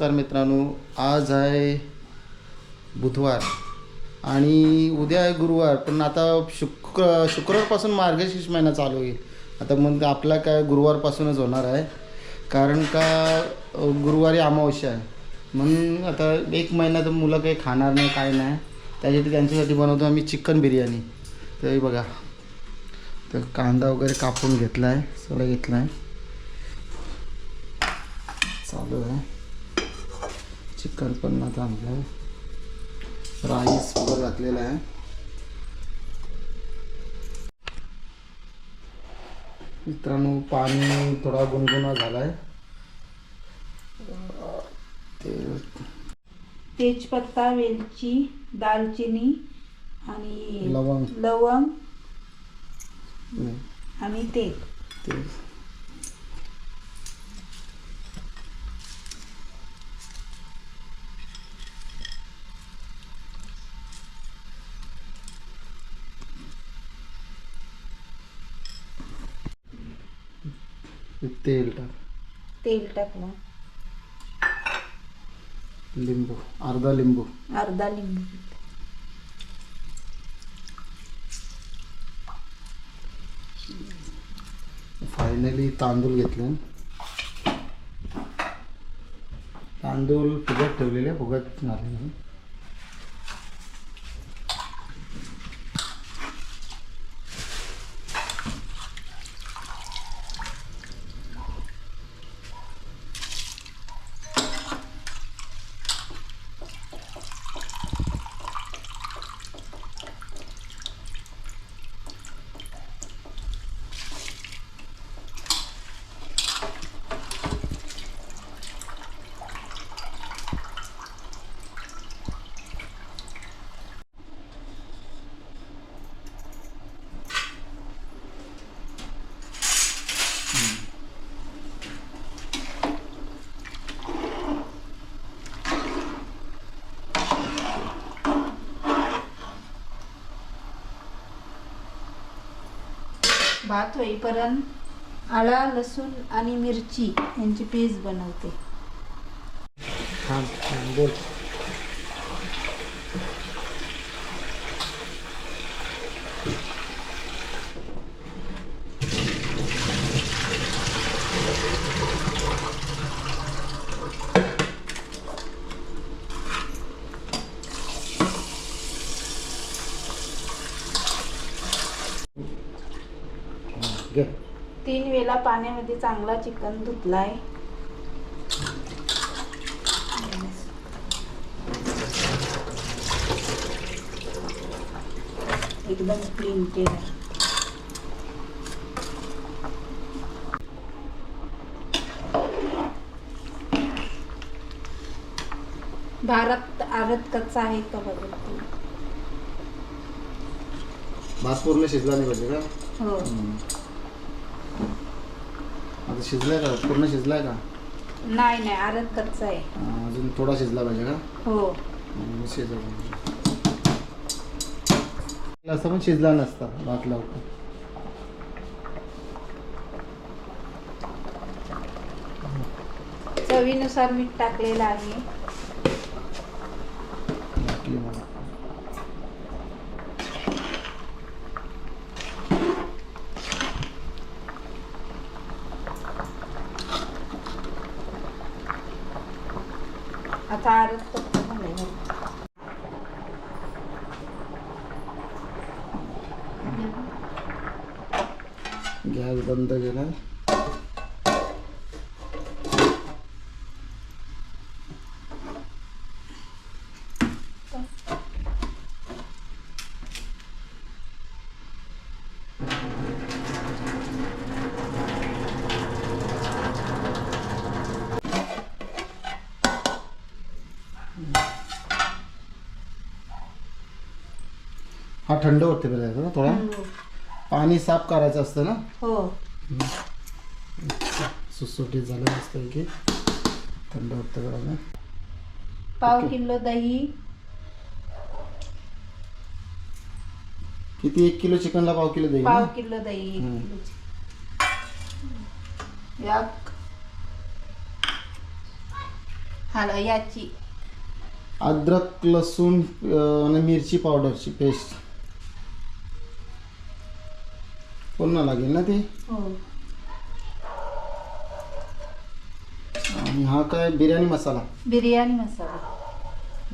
नमस्कार मित्रांनो आज आहे बुधवार आणि उद्या आहे गुरुवार पण आता शुक्र शुक्रवारपासून मार्गशीर्ष महिना चालू होईल. आता मग आपला काय गुरुवारपासूनच होणार आहे कारण का गुरुवारी अमावस्या आहे. म्हणून आता एक महिना तर मुलं काही खाणार नाही काय नाही. त्याच्यासाठी त्यांच्यासाठी बनवतो आम्ही चिकन बिर्याणी. तर बघा तर कांदा वगैरे कापून घेतला आहे सगळं घेतलं आहे चालू आहे. चिकन पण आता आणलं आहे राईस वगैरे घातलेला आहे. मित्रांनो पाणी थोडा गुणगुणा झाला आहे ते तेजपत्ता वेलची दालचिनी आणि लवंग. लवंग आणि तेल. ते तेल टाक. तेल टाकलं लिंबू अर्धा लिंबू. अर्धा लिंबू. फायनली तांदूळ घेतले. तांदूळ फुगत ठेवलेले फुगत झाले. भात होईपर्यंत आळा लसूण आणि मिरची यांची पेस्ट बनवते. हां बोल हा, घे. तीन वेळा पाण्यामध्ये चांगला चिकन धुतलाय. एकदम क्लीन केलं भारत आरत कच्चा आहे का बघते. भात पूर्ण शिजला नाही पाहिजे का? हो. शिजलाय का? पूर्ण शिजलाय का? नाही नाही आरत कच्चा आहे. अजून थोडा शिजला पाहिजे का? हो. हम्म, शिजवलं असं पण शिजला नसता भात लवकर चवीनुसार मीठ टाकलेलं आहे वाटली मला. आता आरत कच्चा झालाय गॅस बंद केला थंड होते ना थोडा? पाणी साफ करायचं असतं ना? हो. झालं असतं की थंड होतं करायला पाव किलो दही. किती? एक किलो चिकनला पाव किलो देईल पाव? किलो दही एक हम्म. हल याची. अद्रक लसूण अं, आणि मिरची पावडरची पेस्ट. पुन्हा लागेल ना ती? हो. आणि हा काय बिर्याणी मसाला? बिर्याणी मसाला.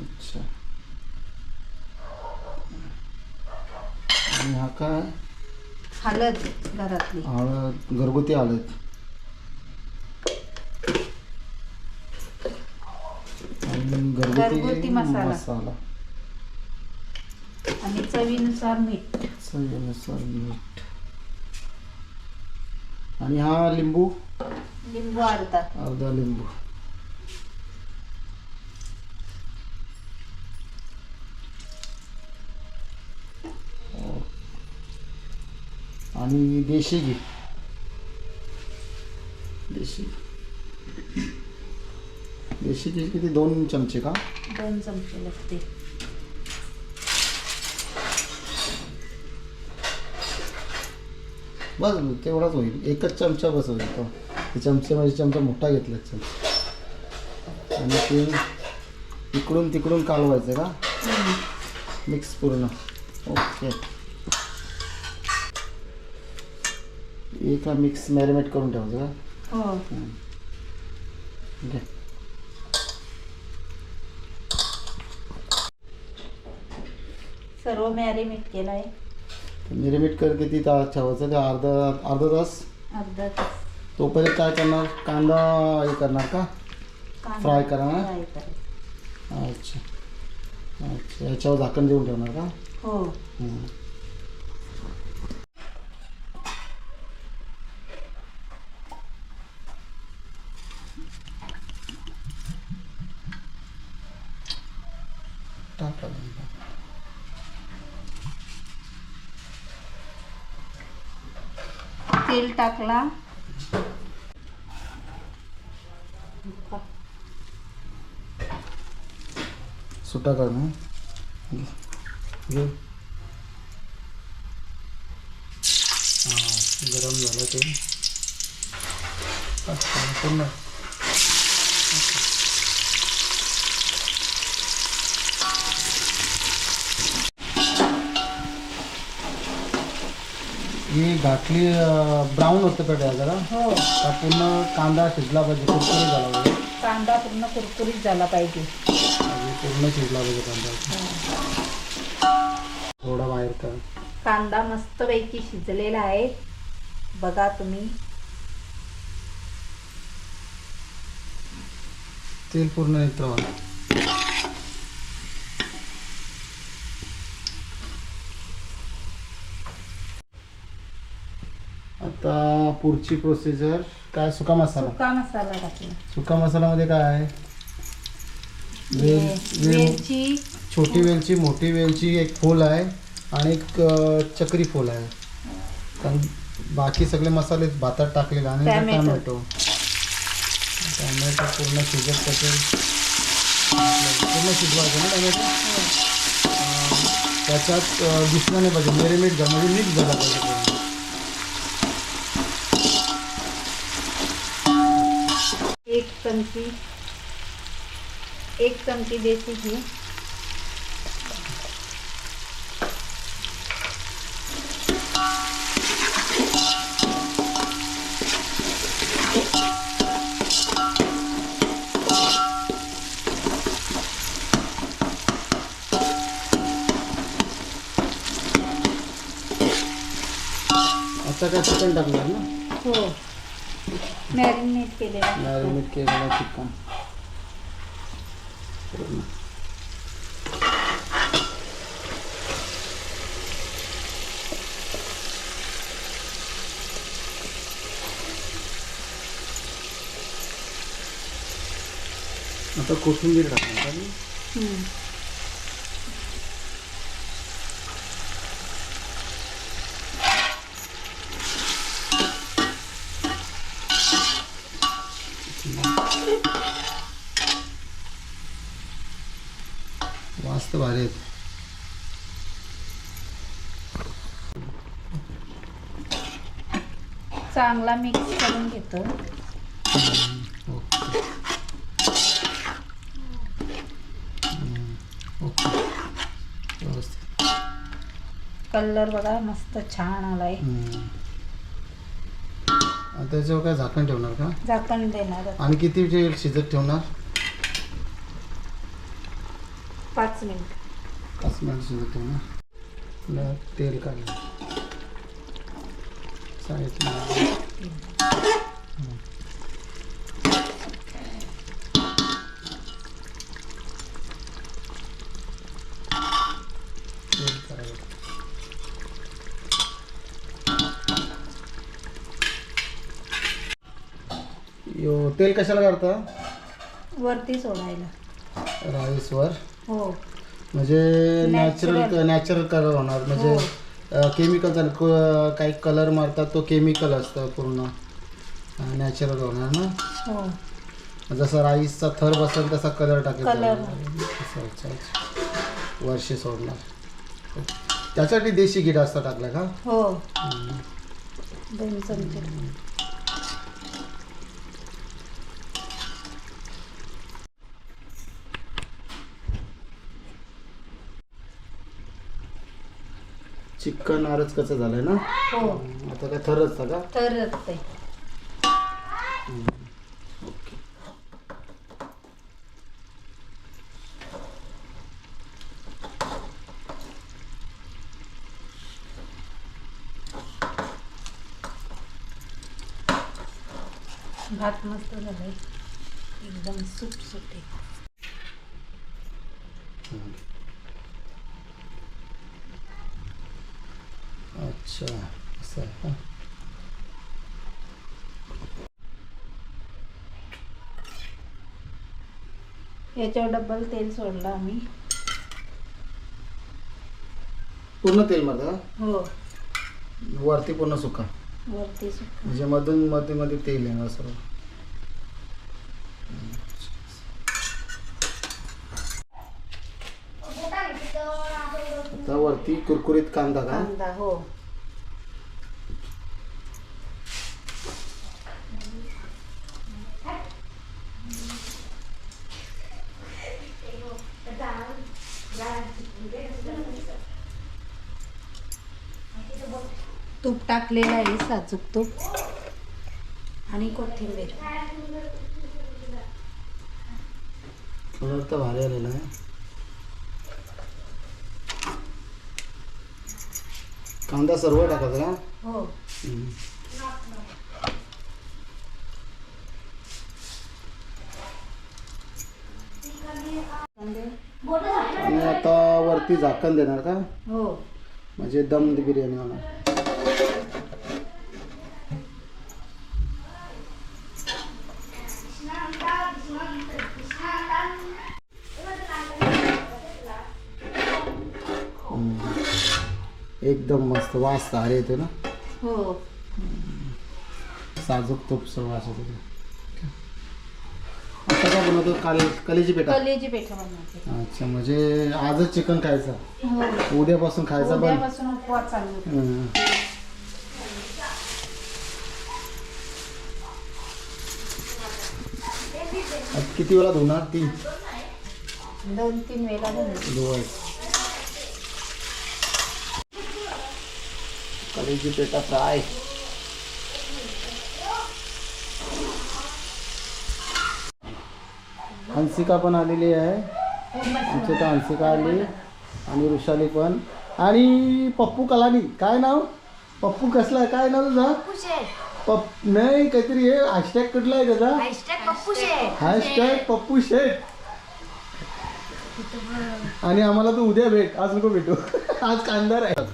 अच्छा. आणि हा काय? हळद घरातली. हळद घरगुती हळद. आणि घरगुती घरगुती मसाला. मसाला. आणि चवीनुसार मीठ. चवीनुसार मीठ. आणि हा लिंबू? लिंबू अर्धा. अर्धा लिंबू. आणि देशी घी. देशी देशी घी किती? दोन चमचे का? दोन चमचे लागते. बस तेवढाच होईल. एकच चमचा बस होईल तो. ते चमचे म्हणजे चमचा मोठा घेतला चमचा. आणि ते इकडून तिकडून कालवायचं का? मिक्स पूर्ण. ओके. एका मिक्स मॅरिनेट करून ठेवायचं का? हो. घे. सर्व मॅरिनेट केलाय. मॅरिनेट कर किती तास ठेवायचं ते अर्धा अर्धा तास अर्धा तास तोपर्यंत काय करणार कांदा हे करणार का? कांदा? फ्राय करा अच्छा अच्छा याच्यावर झाकण देऊन ठेवणार का? हो। हम्म. टाका नंतर. तेल टाकला. सुटा कर घे गरम झालं ते पूर्ण ही घातली ब्राऊन होतं का त्या जरा. हो. का पूर्ण कांदा शिजला पाहिजे कुरकुरीत झाला पाहिजे. कांदा पूर्ण कुरकुरीत झाला पाहिजे. पूर्ण शिजला पाहिजे कांदा. थोडा बाहेर कर. कांदा मस्तपैकी शिजलेला आहे. बघा तुम्ही. तेल पूर्ण निघतं आता पुढची प्रोसिजर काय? सुका मसाला. सुका मसाला टाकला सुका मसाल्यामध्ये काय आहे? वेल वेलची छोटी वेलची मोठी वेलची एक फूल आहे आणि एक अ, चक्री फूल आहे. कारण बाकी सगळे मसाले भातात टाकलेले आणि टॅमॅटो. टॅमॅटो. टॅमॅटो पूर्ण शिजत असेल पूर्ण शिजवायचं ना टॅमॅटो? अ, त्याच्यात अ, दिसलं नाही पाहिजे. मेरिनेट झालं म्हणजे मिक्स झाला पाहिजे. पूर्ण एक चमची एक चमची देशी घी. आता काय चिकन टाकणार ना? हो. मॅरिनेट केलेला मॅरिनेट केलेलं चिकन. आता कोथिंबीर टाकणार चांगला मिक्स करून घेतो. कलर बघा मस्त छान आलाय. त्याच्यावर काय झाकण ठेवणार का? झाकण देणार आणि किती वेळ शिजत ठेवणार? पाच मिनिट. पाच मिनिट शिजत ठेवणार. तेल काढणार यो तेल कशाला काढता? वरती सोडायला. राईसवर? हो. म्हणजे नॅचरल. नॅचरल कलर होणार. म्हणजे केमिकल काही कलर मारतात तो केमिकल असतं पूर्ण. नॅचरल होणार ना? हो. जसा राईसचा थर बसेल तसा कलर अच्छा. वर्षे सोडणार. त्यासाठी देशी कीड असतं टाकलं का? हो. चिकन आरच कसं झालंय ना? हो. आता काय थरच का? तर ते भात मस्त झालाय. एकदम सूप सुटे अच्छा असं आहे का? याच्यावर डबल तेल सोडलं आम्ही. पूर्ण तेल मध्ये हो. वरती पूर्ण सुका. वरती सुक. म्हणजे मधून मध्ये मध्ये तेल येणार सर्व. आता वरती कुरकुरीत कांदा का? कांदा हो. तूप टाकलेलं आहे साजूक तूप. आणि कोथिंबीर. तर भारी आलेला आहे. कांदा सर्व टाकायचा का? हो. आणि आता वरती झाकण देणार का? हो. म्हणजे दम बिर्याणी होणार हम्म. एकदम मस्त वास भारी येतो ना? हो. साजूक तूपचं वास येतो ते. आता काय बनवतो? काल कलेजी पेठा. बनवते. अच्छा म्हणजे आजच चिकन खायचं? हो. उद्यापासून खायचं पण? उद्यापासून उपवास चालू होतो. हं. आता किती वेळा धुणार तीन दोन तीन वेळा बनवते धुवायचं. कढईची पेटा फ्राय हंसिका पण आलेली आहे. आमची तर हंसिका आली आणि वृषाली पण. आणि पप्पू कलानी काय नाव? पप्पू कसला आहे? काय नाव तुझा? पप नाही काहीतरी हे हॅशटॅग कुठला आहे त्याचा? हॅशटॅग पप्पू शेठ आणि आम्हाला तू उद्या भेट. आज नको भेटू. आज कांदार आहे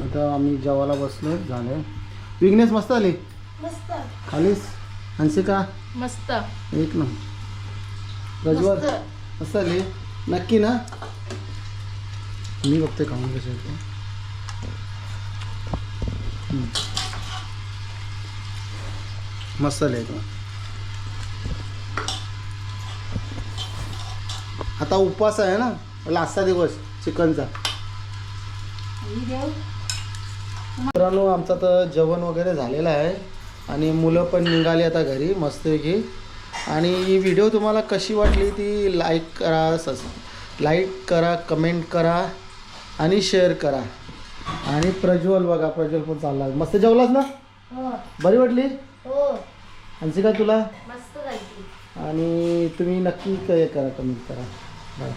आता आम्ही जेवायला बसलो झालं. विघ्नेश मस्त आली? मस्त. खालीस? हंसिका? मस्त. एक ना. रजवर? मस्त. आली. नक्की ना? मी बघते खाऊन कसे होते मस्त आहे तो आता उपवास आहे ना? लास्टचा दिवस चिकनचा. मित्रांनो आमचं तर जेवण वगैरे झालेलं आहे आणि मुलं पण निघाली आता घरी मस्तपैकी आणि ही व्हिडिओ तुम्हाला कशी वाटली ती लाईक करा सस लाईक करा कमेंट करा आणि शेअर करा. आणि प्रज्वल बघा प्रज्वल पण चालला. मस्त जेवलास ना? हो. बरी वाटली? हो. अंशिका तुला? मस्त जायची आणि तुम्ही नक्की हे करा कमेंट करा. बाय